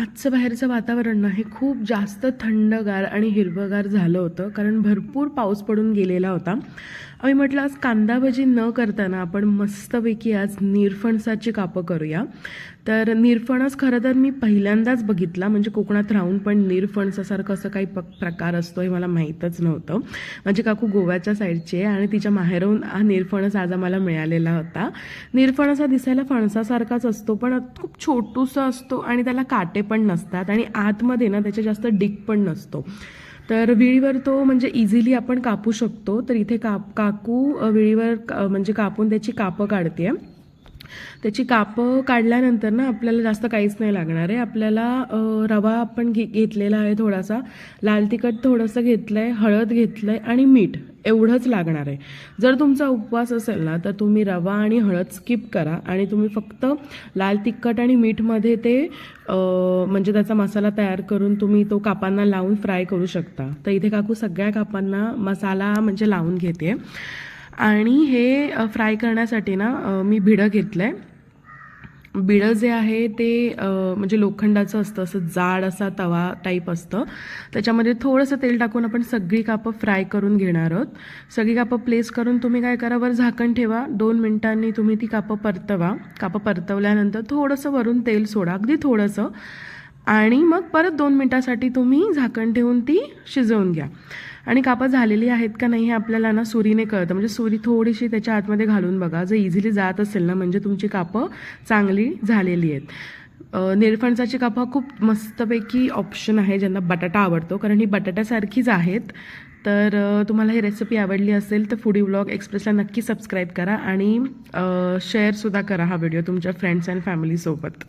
आजचं बाहेरचं वातावरण ना हे खूप जास्त थंडगार आणि हिरवगार झालं होतं कारण भरपूर पाऊस पडून गेलेला होता. आम्ही म्हटलं आज कांदा भजी न करताना आपण मस्तपैकी आज निरफणसाची कापं करूया. तर निरफणस खरं तर मी पहिल्यांदाच बघितला म्हणजे कोकणात राहून पण निरफणसासारखं असं काही प प्रकार असतो हे मला माहीतच नव्हतं. माझी काकू गोव्याच्या साईडची आहे आणि तिच्या माहेरून हा निरफणस आज आम्हाला मिळालेला होता. निरफणस हा दिसायला फणसासारखाच असतो पण खूप छोटूसा असतो आणि त्याला काटे पण नसतात आणि आतमध्ये ना त्याचे जास्त डिक पण नसतो. तर विळीवर तो म्हणजे इझिली आपण कापू शकतो. तर इथे काप काकू विळीवर म्हणजे कापून त्याची कापं काढते आहे त्याची कापं काढल्यानंतर ना आपल्याला जास्त काहीच नाही लागणार आहे. आपल्याला रवा आपण घे घेतलेला आहे थोडासा. लाल तिखट थोडंसं घेतलं आहे हळद घेतलं आहे आणि मीठ एवढंच लागणार आहे. जर तुमचा उपवास असेल ना तर तुम्ही रवा आणि हळद स्किप करा आणि तुम्ही फक्त लाल तिखट आणि मीठमध्ये ते म्हणजे त्याचा मसाला तयार करून तुम्ही तो कापांना लावून फ्राय करू शकता. तर इथे काकू सगळ्या कापांना मसाला म्हणजे लावून घेते. आणि हे फ्राय करण्यासाठी ना मी भिडं घेतलं आहे बिडं जे आहे ते म्हणजे लोखंडाचं असतं असं जाड असा तवा टाईप असतं. त्याच्यामध्ये थोडंसं तेल टाकून आपण सगळी कापं फ्राय करून घेणार आहोत. सगळी कापं प्लेस करून तुम्ही काय करा वर झाकण ठेवा. दोन मिनिटांनी तुम्ही ती कापं परतवा. कापं परतवल्यानंतर थोडंसं वरून तेल सोडा अगदी थोडंसं. आणि मग परत दोन मिनिटासाठी तुम्ही झाकण ठेवून ती शिजवून घ्या. आणि कापं झालेली आहेत का नाही हे आपल्याला ना सुरीने कळतं. म्हणजे सुरी थोडीशी त्याच्या आतमध्ये घालून बघा. जर इझिली जात असेल ना म्हणजे तुमची कापं चांगली झालेली आहेत. निरफणसाची कापं खूप मस्तपैकी ऑप्शन आहे ज्यांना बटाटा आवडतो. कारण ही बटाट्यासारखीच आहेत. तर तुम्हाला ही रेसिपी आवडली असेल तर फूडी व्लॉग एक्सप्रेसला नक्की सबस्क्राईब करा आणि शेअरसुद्धा करा हा व्हिडिओ तुमच्या फ्रेंड्स अँड फॅमिलीसोबत